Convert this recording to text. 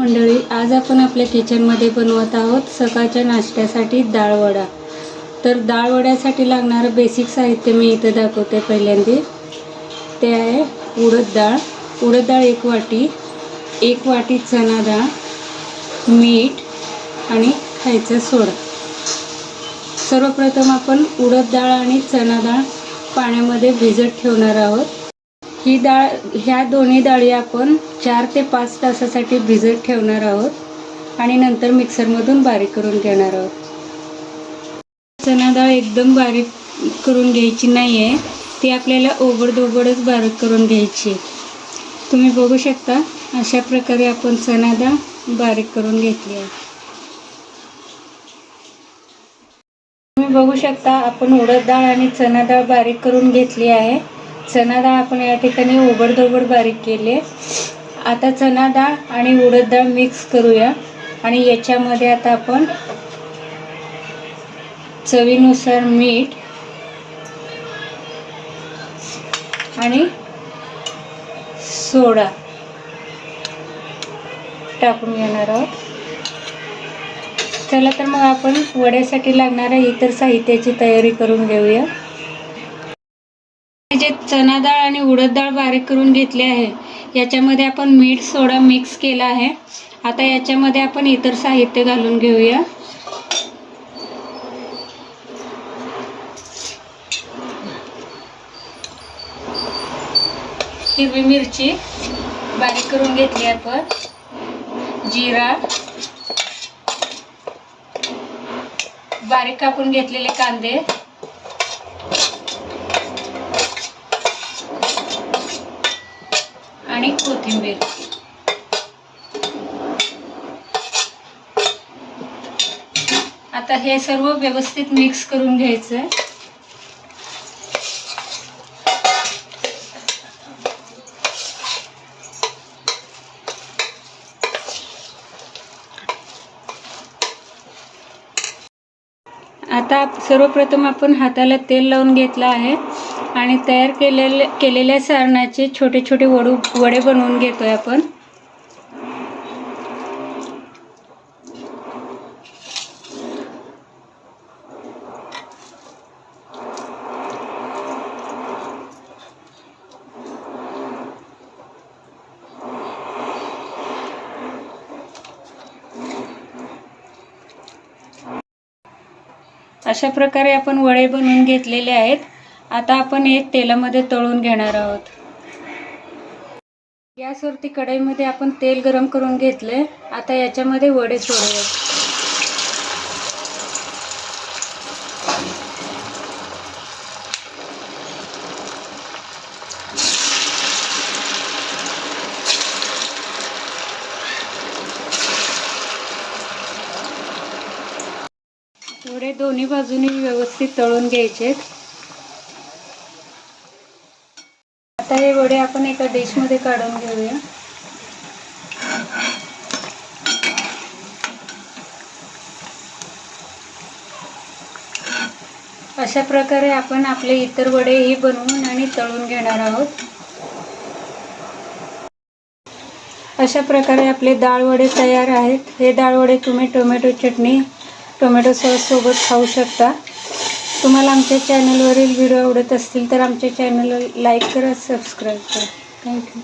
मंडळी आज आपण आपल्या किचनमध्ये बनवत आहोत सकाळच्या नाश्त्यासाठी डाळवडा तर डाळवड्यासाठी लागणारं बेसिक साहित्य मी इथं दाखवते पहिल्यांदा. ते आहे उडद डाळ. उडद डाळ एक वाटी एक वाटी चणा डाळ मीठ आणि खायचा सोडा. सर्वप्रथम आपण उडद डाळ आणि चणा डाळ पाण्यामध्ये भिजत ठेवणार आहोत. ही डाळ ह्या दोन्ही डाळी आपण चार ते पाच तासासाठी भिजत ठेवणार आहोत आणि नंतर मिक्सरमधून बारीक करून घेणार आहोत. चणा डाळ एकदम बारीक करून घ्यायची नाही आहे ती आपल्याला ओबडदोबडच बारीक करून घ्यायची. आहे. तुम्ही बघू शकता अशा प्रकारे आपण चणा डाळ बारीक करून घेतली आहे. तुम्ही बघू शकता आपण उडद डाळ आणि चणा डाळ बारीक करून घेतली आहे. चणा डाळ आपण या ठिकाणी ओबडधोबड बारीक केली आहे. आता चणा डाळ आणि उडद डाळ मिक्स करूया. आणि याच्यामध्ये आता आपण चवीनुसार मीठ आणि सोडा टाकून घेणार आहोत. चला तर मग आपण वड्यासाठी लागणाऱ्या इतर साहित्याची तयारी करून घेऊया. चणा डाळ आणि उडद डाळ बारीक करून घेतली आहे. याच्यामध्ये आपण मीठ सोडा मिक्स केला आहे. आता याच्यामध्ये आपण इतर साहित्य घालून घेऊया. हिरवी मिरची बारीक करून घेतली आपण. जिरा. बारीक कापून घेतलेले कांदे. आणि कोथिंबीर. आता हे सर्व व्यवस्थित मिक्स करून घ्यायचं आहे आता सर्वप्रथम आपण हाताला तेल लावून घेतलं आहे. आणि तयार केलेले केलेल्या सारणाचे छोटे छोटे वडू वडे बनवून घेतोय आपण. अशा प्रकारे आपण वडे बनवून घेतलेले आहेत. आता आपण एक तेलामध्ये तळून घेणार आहोत. गॅसवरती कढईमध्ये आपण तेल गरम करून घेतले. आता याच्यामध्ये वडे सोडूया. वडे दोन्ही बाजूनी व्यवस्थित तळून घ्यायचे आता हे वडे आपण एका डिशमध्ये काढून घेऊया. अशा प्रकारे आपण आपले इतर वडेही बनवून आणि तळून घेणार आहोत. अशा प्रकारे आपले डाळवडे तयार आहेत. हे डाळ वडे तुम्ही टोमॅटो चटणी टोमॅटो सॉससोबत खाऊ शकता. तुम्हाला आमच्या चॅनलवरील व्हिडिओ आवडत असतील तर आमच्या चॅनलला लाईक करा सबस्क्राईब करा. थँक्यू